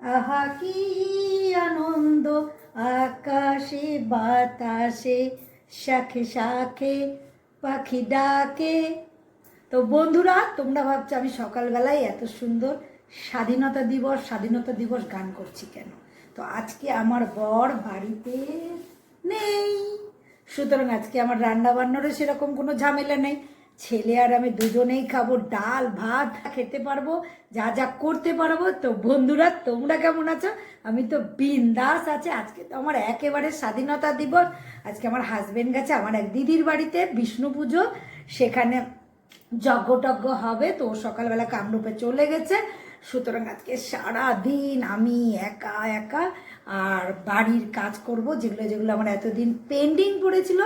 আহা, কি আনন্দ। আকাশে, বাতাসে, শাখে শাখে পাখি ডাকে। তো বন্ধুরা, তোমরা ভাবছ আমি সকালবেলায় এত সুন্দর স্বাধীনতা দিবস স্বাধীনতা দিবস গান করছি কেন? তো আজকে আমার বর বাড়িতে নেই। সুতরাং আজকে আমার রান্না বান্নারও সেরকম কোনো ঝামেলা নেই। ছেলে আর আমি দুজনেই খাব ডাল, ভাত খেতে পারব, যা যা করতে পারব। তো বন্ধুরা, তোমরা কেমন আছো? আমি তো বিন্দাস আছে। আজকে তো আমার একেবারে স্বাধীনতা দিবস। আজকে আমার হাজবেন্ড গেছে, আমার এক দিদির বাড়িতে বিষ্ণু পুজো। সেখানে যজ্ঞ টজ্ঞ হবে, তো সকালবেলা কামরূপে চলে গেছে। সুতরাং আজকে সারা দিন আমি একা একা আর বাড়ির কাজ করব, যেগুলো যেগুলো আমার এতদিন পেন্ডিং পড়েছিল।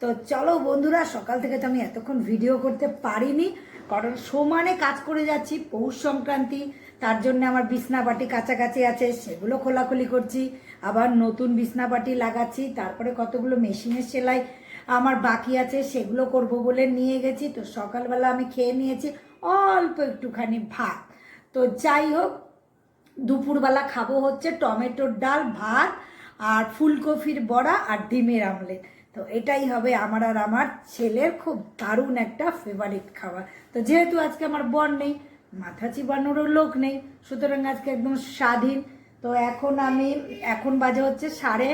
তো চলো বন্ধুরা, সকাল থেকে তো আমি এতক্ষণ ভিডিও করতে পারিনি, কারণ সমানে কাজ করে যাচ্ছি, পৌষ সংক্রান্তি, তার জন্য আমার বিছনাপাটি কাছাকাছি আছে, সেগুলো খোলাখুলি করছি, আবার নতুন বিছনাপাটি লাগাচ্ছি, তারপরে কতগুলো মেশিনের সেলাই আমার বাকি আছে, সেগুলো করব বলে নিয়ে গেছি, তো সকালবেলা আমি খেয়ে নিয়েছি অল্প একটুখানি ভাত। তো যাই হোক, দুপুরবেলা খাব হচ্ছে টমেটোর ডাল, ভাত আর ফুলকপির বড়া আর ডিমের আমলেট। তো এটাই হবে আমার আর আমার ছেলের খুব দারুণ একটা ফেভারিট খাবার। তো যেহেতু আজকে আমার বর নেই মাথা চিবানোরও লোক নেই, সুতরাং আজকে একদম স্বাধীন। তো এখন আমি, এখন বাজে হচ্ছে সাড়ে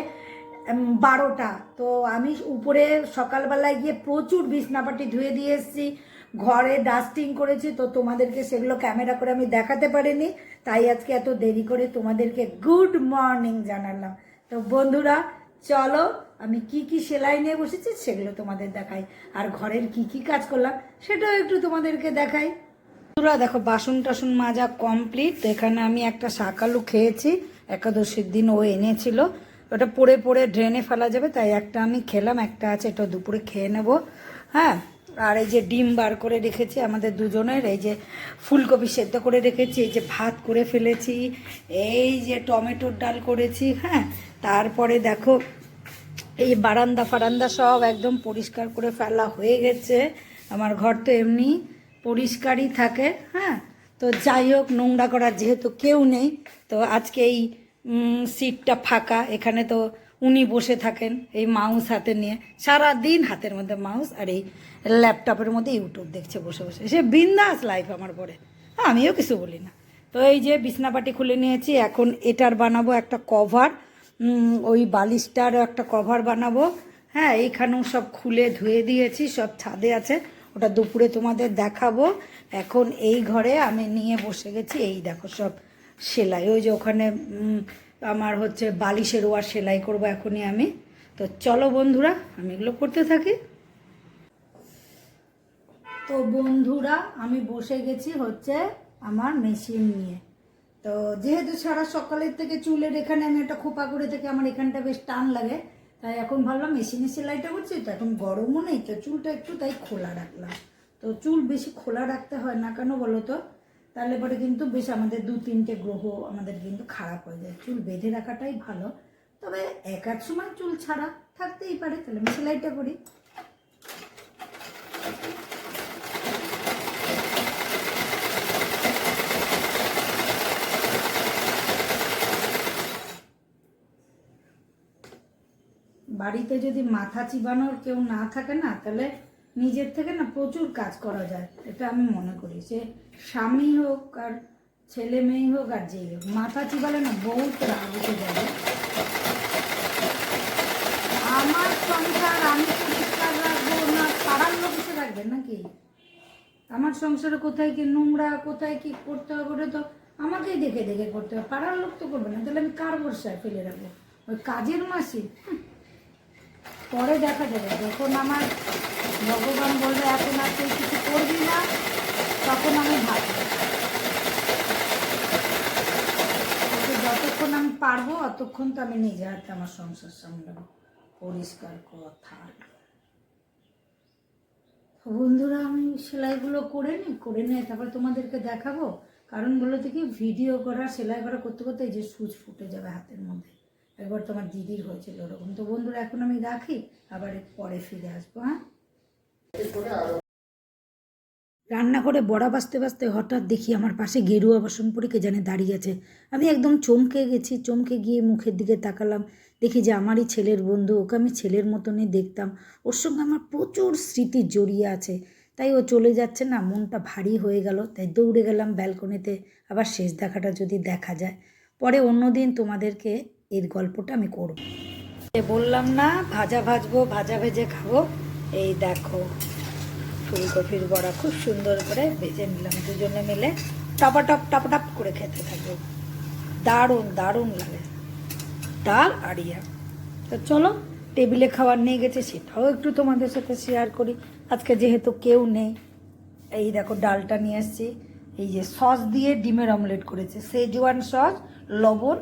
বারোটা। তো আমি উপরে সকালবেলায় গিয়ে প্রচুর বিছনাপাটি ধুয়ে দিয়ে এসেছি, ঘরে ডাস্টিং করেছি, তো তোমাদেরকে সেগুলো ক্যামেরা করে আমি দেখাতে পারিনি। তাই আজকে এত দেরি করে তোমাদেরকে গুড মর্নিং জানালাম। তো বন্ধুরা, চলো আমি কি কি সেলাই নিয়ে বসেছি সেগুলো তোমাদের দেখাই। আর ঘরের কি কি কাজ করলাম, সেটাও একটু তোমাদেরকে দেখাই। বন্ধুরা, দেখো, বাসন টাসন মাজা কমপ্লিট এখানে আমি একটা শাকালু খেয়েছি, একাদশীর দিন ও এনেছিল। ওটা পড়ে পড়ে ড্রেনে ফেলা যাবে, তাই একটা আমি খেলাম, একটা আছে, এটা দুপুরে খেয়ে নেব। হ্যাঁ আর এই যে ডিম বার করে রেখেছি আমাদের দুজনের, এই যে ফুলকপি সেদ্ধ করে রেখেছি, এই যে ভাত করে ফেলেছি, এই যে টমেটোর ডাল করেছি হ্যাঁ। তারপরে দেখো এই বারান্দা ফারান্দা সব একদম পরিষ্কার করে ফেলা হয়ে গেছে। আমার ঘর তো এমনি পরিষ্কারই থাকে হ্যাঁ? তো যাই হোক, নোংরা করার যেহেতু কেউ নেই, তো আজকে এই সিটটা ফাঁকা। এখানে তো উনি বসে থাকেন এই মাউস হাতে নিয়ে। সারা দিন হাতের মধ্যে মাউস আর এই ল্যাপটপের মধ্যে ইউটিউব দেখছে বসে বসে। সে বিন্দাস লাইফ আমার পরে আমিও কিছু বলি না। তো এই যে বিছনাপাটি খুলে নিয়েছি, এখন এটার বানাবো একটা কভার ওই বালিশটার একটা কভার বানাবো। হ্যাঁ এইখানেও সব খুলে ধুয়ে দিয়েছি, সব ছাদে আছে। ওটা দুপুরে তোমাদের দেখাবো। এখন এই ঘরে আমি নিয়ে বসে গেছি, এই দেখো সব সেলাই। ওই যে ওখানে আমার হচ্ছে বালিশের ওয়ার সেলাই করব এখনই আমি। তো চলো বন্ধুরা, আমি এগুলো করতে থাকি। তো বন্ধুরা, আমি বসে গেছি হচ্ছে আমার মেশিন নিয়ে। তো যেহেতু সারা সকালের থেকে চুলের এখানে আমি একটা খোপা করে থেকে আমার এখানটা বেশ টান লাগে, তাই এখন ভাবলাম মেশিনে সেলাইটা করছি, তো এখন গরমও নেই, তো চুলটা একটু তাই খোলা রাখলাম। তো চুল বেশি খোলা রাখতে হয় না কেন বলো তো? তাহলে পরে কিন্তু বেশ আমাদের দু তিনটে গ্রহ আমাদের কিন্তু খারাপ হয়ে যায়। চুল বেঁধে রাখাটাই ভালো। তবে এক এক সময় চুল ছাড়া থাকতেই পারে, তাহলে আমি সেলাইটা করি। বাড়িতে যদি মাথা চিবানোর কেউ না থাকে না, তাহলে নিজের থেকে না প্রচুর কাজ করা যায়। এটা আমি মনে করি সে স্বামী হোক আর ছেলে মেয়ে হোক আর যেই হোক, মাথা চিবালে না বহুত রাগ উঠে যাবে। আমার সংসার আমি পরিষ্কার রাখব না পাড়ার লোক এসে রাখবে নাকি? আমার সংসারে কোথায় কি নোংরা, কোথায় কি করতে হবে ওটা তো আমাকেই দেখে দেখে করতে হবে। পাড়ার লোক তো করবে না, তাহলে আমি কার ভরসায় ফেলে রাখব? ওই কাজের মাসি। পরে দেখা যাবে। যখন আমার ভগবান বলবে, এখন আর তুই কিছু করবি না, তখন আমি ভাববো। যতক্ষণ আমি পারব, অতক্ষণ তো আমি নিজে হাতে আমার সংসার সামলাবো। পরিষ্কার কথা বন্ধুরা, আমি সেলাইগুলো করে নিই, করে নিয়ে তারপর তোমাদেরকে দেখাবো। কারণ বলো কি, ভিডিও করা, সেলাই করা করতে করতে এই যে সুচ ফুটে যাবে হাতের মধ্যে। একবার তোমার দিদির হয়েছিল ওরকম। তো বন্ধুরা, এখন আমি রাখি, আবার পরে ফিরে আসব হ্যাঁ? রান্না করে বড়া বাঁচতে বাঁচতে হঠাৎ দেখি আমার পাশে গেরুয়া বাসন পরে কে জানে দাঁড়িয়ে আছে। আমি একদম চমকে গেছি, চমকে গিয়ে মুখের দিকে তাকালাম। দেখি যে আমারই ছেলের বন্ধু, ওকে আমি ছেলের মতনই দেখতাম। ওর সঙ্গে আমার প্রচুর স্মৃতি জড়িয়ে আছে। তাই ও চলে যাচ্ছে না, মনটা ভারী হয়ে গেল। তাই দৌড়ে গেলাম ব্যালকনিতে। আবার শেষ দেখাটা যদি দেখা যায়। পরে অন্যদিন তোমাদেরকে এর গল্পটা আমি করব। বললাম না, ভাজা ভাজবো, ভাজা ভেজে খাব। এই দেখো, ফুলকপির বড়া খুব সুন্দর করে ভেজে নিলাম দুজনে মিলে। টপাটপ, টপটপ করে খেতে থাকব। দারুণ দারুণ লাগে। ডাল আর ইয়া। তো চলো, টেবিলে খাবার নিয়ে গেছে, সেটাও একটু তোমাদের সাথে শেয়ার করি। আজকে যেহেতু কেউ নেই, এই দেখো ডালটা নিয়ে এসেছি। এই যে সস দিয়ে ডিমের অমলেট করেছে। সেজওয়ান সস লবণ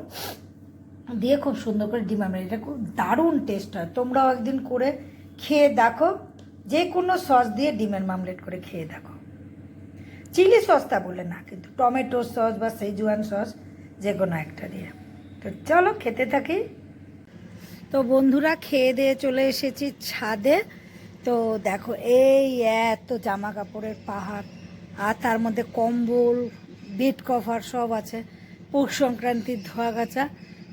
দিয়ে খুব সুন্দর করে ডিম আমলেট এটা খুব দারুণ টেস্ট হয়। তোমরাও একদিন করে খেয়ে দেখো। যে কোনো সস দিয়ে ডিমের মামলেট করে খেয়ে দেখো। চিলি সসটা বলে না, কিন্তু টমেটো সস বা সেজওয়ান সস যে কোনো একটা দিয়ে। তো চলো খেতে থাকি। তো বন্ধুরা, খেয়ে দিয়ে চলে এসেছি ছাদে। তো দেখো, এই এত জামা কাপড়ের পাহাড়, আর তার মধ্যে কম্বল বেড কভার সব আছে। পৌষ সংক্রান্তির ধোয়া গাছা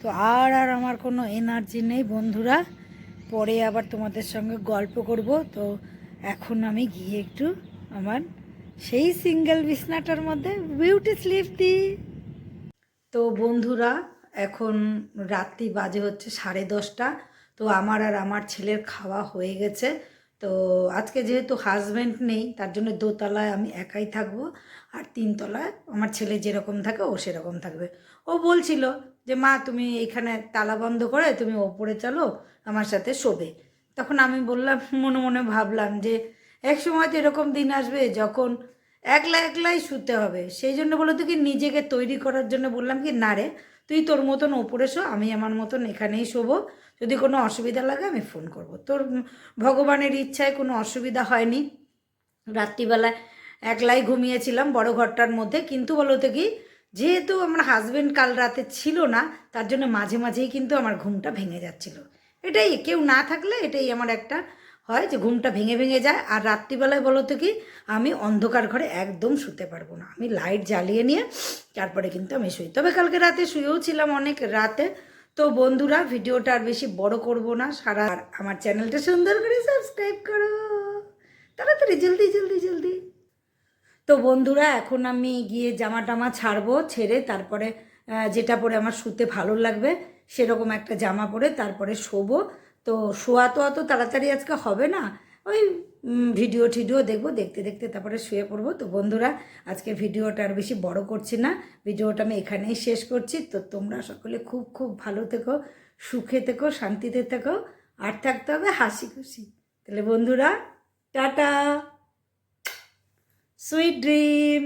তো আর আর আমার কোনো এনার্জি নেই, বন্ধুরা। পরে আবার তোমাদের সঙ্গে গল্প করব। তো এখন আমি গিয়ে একটু আমার সেই সিঙ্গেল বিছনাটার মধ্যে বিউটি স্লিপ দিই। তো বন্ধুরা, এখন রাত্রি বাজে হচ্ছে সাড়ে দশটা। তো আমার আর আমার ছেলের খাওয়া হয়ে গেছে। তো আজকে যেহেতু হাজব্যান্ড নেই, তার জন্য দোতলায় আমি একাই থাকব আর তিনতলায় আমার ছেলে যেরকম থাকে ও সেরকম থাকবে। ও বলছিল যে, মা, তুমি এখানে তালা বন্ধ করে তুমি ওপরে চলো, আমার সাথে শোবে। তখন আমি বললাম, মনে মনে ভাবলাম যে, এক সময় তো এরকম দিন আসবে যখন একলা একলাই শুতে হবে। সেই জন্য বলো তো কি, নিজেকে তৈরি করার জন্য বললাম কি, না রে তুই তোর মতন ওপরে শো, আমি আমার মতন এখানেই শোবো। যদি কোনো অসুবিধা লাগে আমি ফোন করব। তোর ভগবানের ইচ্ছায় কোনো অসুবিধা হয়নি। রাত্রিবেলায় একলাই ঘুমিয়েছিলাম বড় ঘরটার মধ্যে, কিন্তু বলো তো কি, যেহেতু আমার হাজবেন্ড কাল রাতে ছিল না, তার জন্য মাঝে মাঝেই কিন্তু আমার ঘুমটা ভেঙে যাচ্ছিল। এটাই, কেউ না থাকলে এটাই আমার একটা হয় যে ঘুমটা ভেঙে ভেঙে যায়। আর রাত্রিবেলায় বলো তো কি, আমি অন্ধকার ঘরে একদম শুতে পারব না। আমি লাইট জ্বালিয়ে নিয়ে তারপরে কিন্তু আমি শুই। তবে কালকে রাতে শুয়েও ছিলাম অনেক রাতে। তো বন্ধুরা, ভিডিওটা আর বেশি বড় করব না। সারা আমার চ্যানেলটা সুন্দর করে সাবস্ক্রাইব করো। তাড়াতাড়ি, জলদি জলদি জলদি। তো বন্ধুরা, এখন আমি গিয়ে জামা টামা ছাড়বো, ছেড়ে তারপরে যেটা পরে আমার শুতে ভালো লাগবে, সেরকম একটা জামা পরে তারপরে শোবো। তো শোয়া তো অত তাড়াতাড়ি আজকে হবে না। ওই ভিডিও টিডিও দেখব, দেখতে দেখতে তারপরে শুয়ে পড়ব। তো বন্ধুরা, আজকে ভিডিওটা আর বেশি বড় করছি না। ভিডিওটা আমি এখানেই শেষ করছি। তো তোমরা সকলে খুব খুব ভালো থেকো, সুখে থেকো, শান্তিতে থেকো, আর থাকতে হবে হাসি খুশি। তাহলে বন্ধুরা, টাটা। Sweet dream.